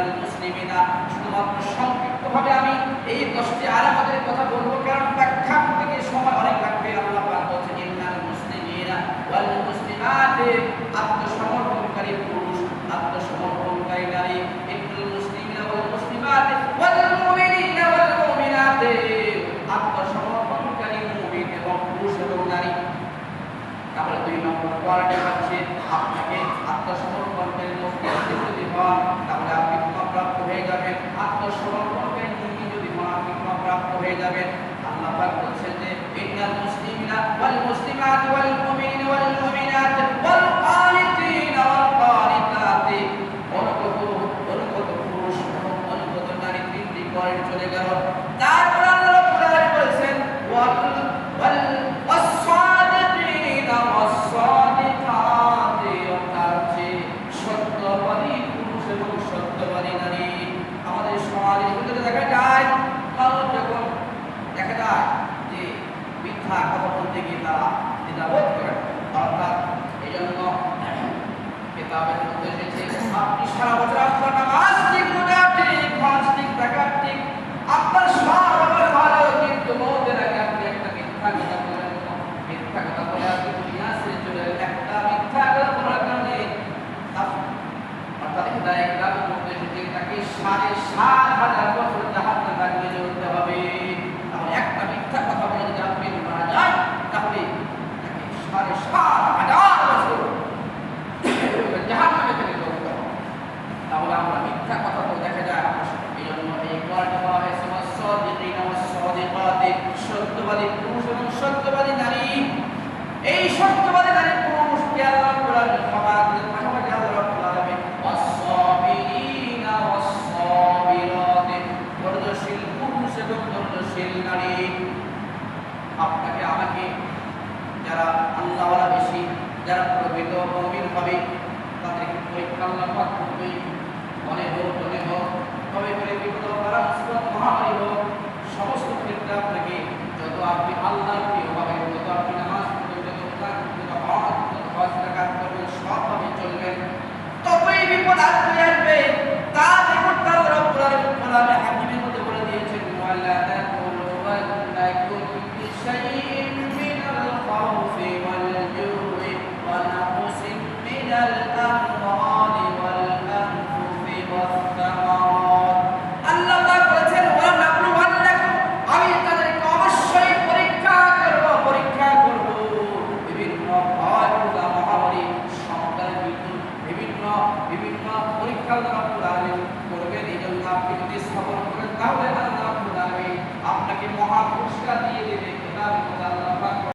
ইন্নাল মুসলিমিনা শুধুমাত্র সংক্ষিপ্তভাবে আমি এই দশটি আলামতের কথা বলব, কারণ ব্যাখ্যা করতে গিয়ে সময় অনেক লাগবে। আল্লাহ পাক বলছেন, ইন্নাল মুসলিমিনা ওয়াল মুসলিমাতে আত্মসমর্পণকারী পুরুষ, আত্মসমর্পণকারী নারী। ইন্নাল মুসলিমিনা ওয়াল মুসলিমাতে ওয়াল মুমিনিনা ওয়াল মুমিনাতে আত্মসমর্পণকারী মুমিন এবং পুরুষ এবং নারী। তাহলে দুই নম্বর কোয়ালিটি যাবেন আল্লাহ পাক বলছেন যে, ইন্নাল মুসলিমিনা ওয়াল মুসলিমাত ওয়াল মুমিনিন ওয়াল মুমিনাত ওয়াল ওয়াল কানিতাতি। অনুগত অনুগত পুরুষ এবং অনুগত নারী তিনটি পয়েন্ট চলে গেল। তারপর আল্লাহ বলেছেন, ওয়াল মিথ্যা কথা বলতে গিয়ে তারা দ্বিধাবোধ করে অর্থাৎ এই জন্য কিতাবের মধ্যে এসেছে আপনি সারা বছর আপনার নামাজ ঠিক রোজা ঠিক হজ ঠিক, জাকাত ঠিক, আপনার সব ভালো, কিন্তু মৌতের আগে আপনি একটা মিথ্যা কথা বলেন। মিথ্যা কথা বলে আপনি দুনিয়া ছেড়ে চলে একটা মিথ্যা কথা বলার কারণে অর্থাৎ হেদায়ে গ্রামের মধ্যে এসেছে তাকে সাড়ে সাত হাজার জেল আপনাকে, আমাকে যারা আল্লাহওয়ালা বেশি, যারা প্রকৃত মমিন হবে, তাদেরকে পরীক্ষা আল্লাহ করবে মনে হোক মনে হোক, তবে করে বিপদ তারা মুসলত মহামারী হোক, সমস্ত ক্ষেত্রে আপনাকে যত আপনি আল্লাহ প্রিয় হবেন, যত আপনি নামাজ পড়বেন, যত হজ যত হজ করবেন, সবভাবে চলবেন, ততই বিপদ আসবে। Câu để.